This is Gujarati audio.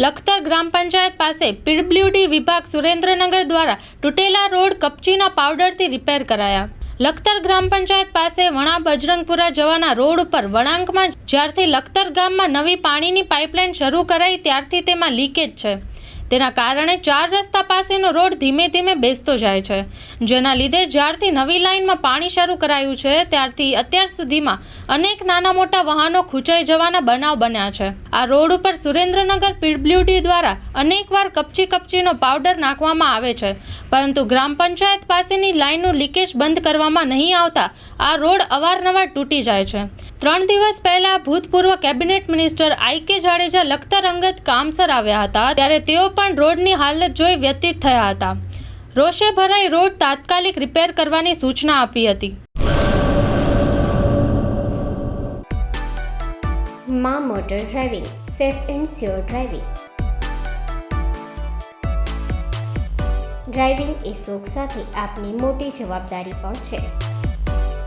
લખતર ગ્રામ પંચાયત પાસે પીડબ્લ્યુડી વિભાગ સુરેન્દ્રનગર દ્વારા તૂટેલા રોડ કપચીના પાવડરથી રિપેર કરાયા. લખતર ગ્રામ પંચાયત પાસે વણા બજરંગપુરા જવાના રોડ ઉપર વળાંકમાં જ્યારથી લખતર ગામમાં નવી પાણીની પાઇપલાઇન શરૂ કરાઈ ત્યારથી તેમાં લીકેજ છે. તેના કારણે ચાર રસ્તા પાસેનો રોડ ધીમે ધીમે બેસતો જાય છે. જેના લીધે જ્યારથી નવી લાઇનમાં પાણી શરૂ કરાયું છે, ત્યારથી અત્યાર સુધીમાં અનેક નાના મોટા વાહનો ખૂંચાઈ જવાના બનાવ બન્યા છે. આ રોડ ઉપર સુરેન્દ્રનગર પીડબ્લ્યુડી દ્વારા અનેકવાર કપચી કપચીનો પાવડર નાખવામાં આવે છે. પરંતુ ગ્રામ પંચાયત પાસેની લાઇનનું લીકેજ બંધ કરવામાં નહીં આવતા આ રોડ અવારનવાર તૂટી જાય છે. ત્રણ દિવસ પહેલા ભૂતપૂર્વ કેબિનેટ મિનિસ્ટર આઈ કે જાડેજા લખતર અંગત કામસર આવ્યા હતા, ત્યારે તેઓ પણ રોડની હાલત જોઈ વ્યતીત થયા હતા. રોષે ભરાઈ રોડ તાત્કાલિક રિપેર કરવાની સૂચના આપી હતી. મા motor driving, safe and sure driving. Driving એ શોખ સાથે આપની મોટી જવાબદારી પણ છે.